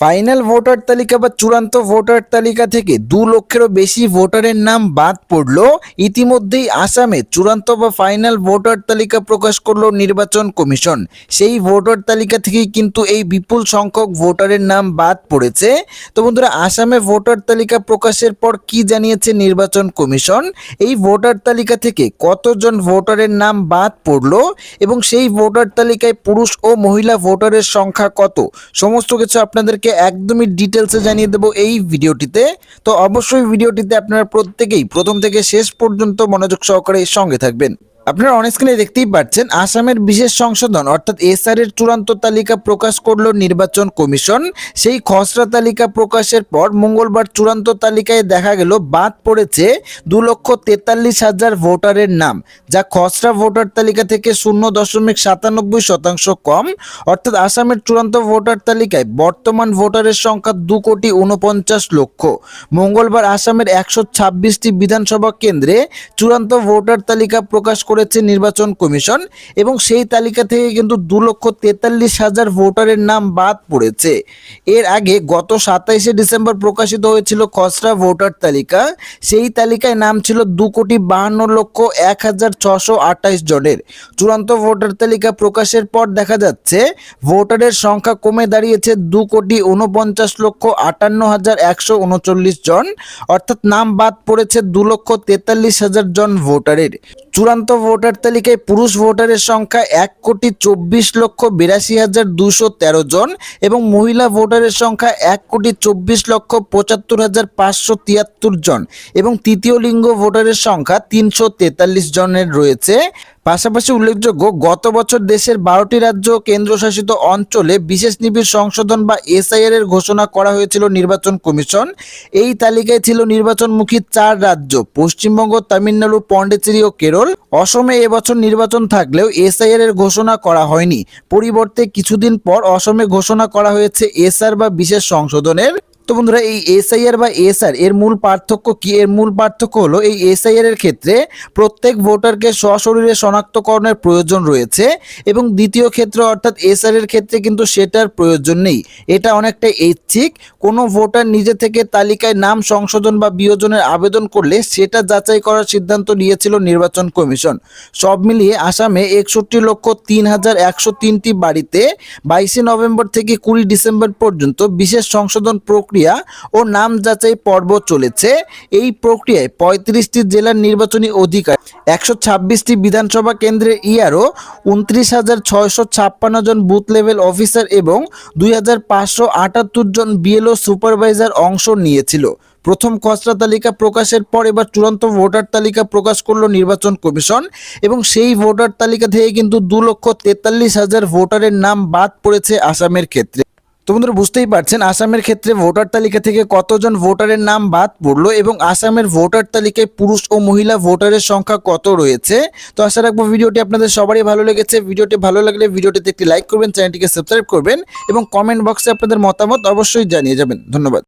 Final voter তালিকা বা চূড়ান্ত ভোটার তালিকা থেকে দু লক্ষেরও বেশি ভোটারের নাম বাদ পড়ল। ইতিমধ্যেই আসামে চূড়ান্ত বা ফাইনাল ভোটার তালিকা প্রকাশ করল নির্বাচন কমিশন। সেই ভোটার তালিকা থেকেই কিন্তু এই বিপুল সংখ্যক ভোটারের নাম বাদ পড়েছে। তো বন্ধুরা, আসামে ভোটার তালিকা প্রকাশের পর কি জানিয়েছে নির্বাচন কমিশন? এই ভোটার তালিকা থেকে কতজন ভোটারের নাম বাদ পড়ল? এবং সেই ভোটার তালিকায় পুরুষ ও মহিলা ভোটারের সংখ্যা কত? সমস্ত কিছু আপনাদেরকে একদমই ডিটেলসে জানিয়ে দেব এই ভিডিওটিতে। তো অবশ্যই ভিডিওটিতে আপনারা প্রত্যেকেই প্রথম থেকে শেষ পর্যন্ত মনোযোগ সহকারে সঙ্গে থাকবেন। আপনারা অন স্ক্রিনে দেখতেই পাচ্ছেন, আসামের বিশেষ সংশোধন, অর্থাৎ এসআর এর চূড়ান্ত তালিকা প্রকাশ করল নির্বাচন কমিশন। সেই খসড়া তালিকা প্রকাশের পর মঙ্গলবার চূড়ান্ত তালিকায় দেখা গেল, বাদ পড়েছে দু লক্ষ তেতাল্লিশ হাজার ভোটারের নাম, যা খসড়া ভোটার তালিকা থেকে শূন্য দশমিক সাতানব্বই শতাংশ কম। অর্থাৎ আসামের চূড়ান্ত ভোটার তালিকায় বর্তমান ভোটারের সংখ্যা দু কোটি উনপঞ্চাশ লক্ষ। মঙ্গলবার আসামের একশো ছাব্বিশটি বিধানসভা কেন্দ্রে চূড়ান্ত ভোটার তালিকা প্রকাশ করেছে নির্বাচন কমিশন এবং সেই তালিকা থেকে কিন্তু দু লক্ষ তেতাল্লিশ হাজার ভোটারের নাম বাদ পড়েছে। এর আগে গত সাতাইশে ডিসেম্বর প্রকাশিত হয়েছিল খসড়া ভোটার তালিকা। সেই তালিকায় নাম ছিল দু কোটি বাহান্ন লক্ষ এক হাজার ছশো আঠাইশ জনের। চূড়ান্ত ভোটার তালিকা প্রকাশের পর দেখা যাচ্ছে, ভোটারের সংখ্যা কমে দাঁড়িয়েছে দু কোটি উনপঞ্চাশ লক্ষ আটান্ন হাজার একশো উনচল্লিশ জন। অর্থাৎ নাম বাদ পড়েছে দু লক্ষ তেতাল্লিশ হাজার জন ভোটারের। চূড়ান্ত ভোটার তালিকায় পুরুষ ভোটারের সংখ্যা এক কোটি চব্বিশ লক্ষ বিরাশি হাজার দুশো তেরো জন এবং মহিলা ভোটারের সংখ্যা এক কোটি চব্বিশ লক্ষ পঁচাত্তর হাজার পাঁচশো তিয়াত্তর জন এবং তৃতীয় লিঙ্গ ভোটারের সংখ্যা তিনশো তেতাল্লিশ জনের রয়েছে। পাশাপাশি উল্লেখযোগ্য, গত বছর দেশের বারোটি রাজ্য কেন্দ্রশাসিত অঞ্চলে বিশেষ নিবিড় সংশোধন বা এসআইআর এর ঘোষণা করা হয়েছিল নির্বাচন কমিশন। এই তালিকায় ছিল নির্বাচনমুখী চার রাজ্য, পশ্চিমবঙ্গ, তামিলনাড়ু, পন্ডিচেরি ও কেরল। অসমে এবছর নির্বাচন থাকলেও এসআইআর এর ঘোষণা করা হয়নি। পরিবর্তে কিছুদিন পর অসমে ঘোষণা করা হয়েছে এসআর বা বিশেষ সংশোধনের। তো বন্ধুরা, এই এসআইআর বা এসআর, এর মূল পার্থক্য কি? এর মূল পার্থক্য হলো এই এসআইআর এর ক্ষেত্রে প্রত্যেক ভোটারকে সশরীরে শনাক্তকরণের প্রয়োজন রয়েছে এবং দ্বিতীয় ক্ষেত্রে অর্থাৎ এসআর এর ক্ষেত্রে কিন্তু সেটার প্রয়োজন নেই। এটা অনেকটা ঐচ্ছিক। কোনো ভোটার নিজে থেকে তালিকায় নাম, সংশোধন বা বিয়োজনের আবেদন করলে সেটা যাচাই করার সিদ্ধান্ত নিয়েছিল নির্বাচন কমিশন। সব মিলিয়ে আসামে একষট্টি লক্ষ তিন হাজার একশো তিনটি বাড়িতে বাইশে নভেম্বর থেকে কুড়ি ডিসেম্বর পর্যন্ত বিশেষ সংশোধন প্রক্রিয়া ও নাম যাচাই পর্ব চলেছে। এই প্রক্রিয়ায় পঁয়ত্রিশটি জেলার নির্বাচনী অধিকার, একশো ছাব্বিশটি বিধানসভা কেন্দ্রের ইয়ারও উনত্রিশ হাজার ছয়শো ছাপ্পান্ন জন বুথ লেভেল অফিসার এবং দুই হাজার পাঁচশো আটাত্তর জন বিএলও সুপারভাইজার অংশ নিয়েছিল। প্রথম খসড়া তালিকা প্রকাশের পর এবার চূড়ান্ত ভোটার তালিকা প্রকাশ করল নির্বাচন কমিশন এবং সেই ভোটার তালিকা থেকে কিন্তু দু লক্ষ তেতাল্লিশ হাজার ভোটারের নাম বাদ পড়েছে আসামের ক্ষেত্রে। তো বন্ধুরা, বুঝতেই পারছেন আসামের ক্ষেত্রে ভোটার তালিকা থেকে কতজন ভোটারের নাম বাদ পড়ল এবং আসামের ভোটার তালিকায় পুরুষ ও মহিলা ভোটারের সংখ্যা কত রয়েছে? তো আশা রাখব ভিডিওটি আপনাদের সবারই ভালো লেগেছে। ভিডিওটি ভালো লাগলে ভিডিওটিতে একটি লাইক করবেন, চ্যানেলটিকে সাবস্ক্রাইব করবেন এবং কমেন্ট বক্সে আপনাদের মতামত অবশ্যই জানিয়ে যাবেন। ধন্যবাদ।